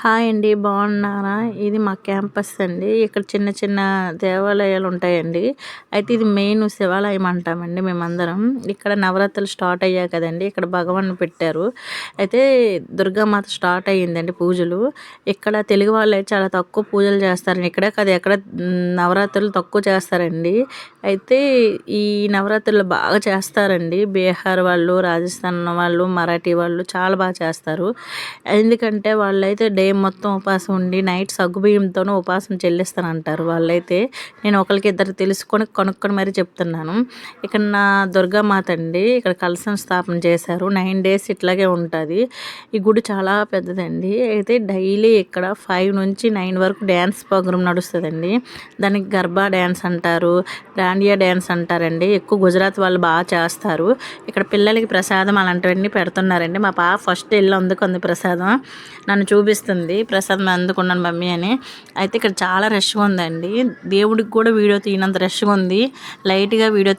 Hi అండి బాగున్నారా? ఇది మా క్యాంపస్ అండి. ఇక్కడ చిన్న చిన్న దేవాలయాలు ఉంటాయండి. అయితే ఇది మెయిన్ శివాలయం అంటామండి మేమందరం. ఇక్కడ నవరాత్రులు స్టార్ట్ అయ్యాయి కదండి ఇక్కడ భగవాన్ పెట్టారు. అయితే దుర్గామాత స్టార్ట్ అయ్యిందండి పూజలు. ఇక్కడ తెలుగు వాళ్ళు చాలా తక్కువ పూజలు చేస్తారండి. ఇక్కడే కదా ఎక్కడ నవరాత్రులు తక్కువ చేస్తారండి. అయితే ఈ నవరాత్రులు బాగా చేస్తారండి. బీహార్ వాళ్ళు రాజస్థాన్ వాళ్ళు మరాఠీ వాళ్ళు చాలా బాగా చేస్తారు. ఎందుకంటే వాళ్ళైతే డే మొత్తం ఉపాసం ఉండి నైట్ సగ్గుబియ్యంతోనూ ఉపాసం చెల్లిస్తానంటారు వాళ్ళైతే. నేను ఒకరికి ఇద్దరు తెలుసుకొని కొనుక్కొని మరీ చెప్తున్నాను. ఇక్కడ నా దుర్గామాత అండి ఇక్కడ కలసం స్థాపన చేశారు. నైన్ డేస్ ఇట్లాగే ఉంటుంది. ఈ గుడి చాలా పెద్దదండి. అయితే డైలీ ఇక్కడ ఫైవ్ నుంచి నైన్ వరకు డ్యాన్స్ ప్రోగ్రామ్ నడుస్తుందండి. దానికి గర్భా డ్యాన్స్ అంటారు డాండియా డ్యాన్స్ అంటారండి. ఎక్కువ గుజరాత్ వాళ్ళు బాగా చేస్తారు. ఇక్కడ పిల్లలకి ప్రసాదం అలాంటివన్నీ పెడుతున్నారండి. మా పాప ఫస్ట్ వెళ్ళి అందుకుంది ప్రసాదం. నన్ను చూపిస్తుంది. ప్రసాదం అందుకున్నాను మమ్మీ అని. అయితే ఇక్కడ చాలా రష్గా ఉందండి. దేవుడికి కూడా వీడియో తీయనంత రష్గా ఉంది. లైట్గా వీడియో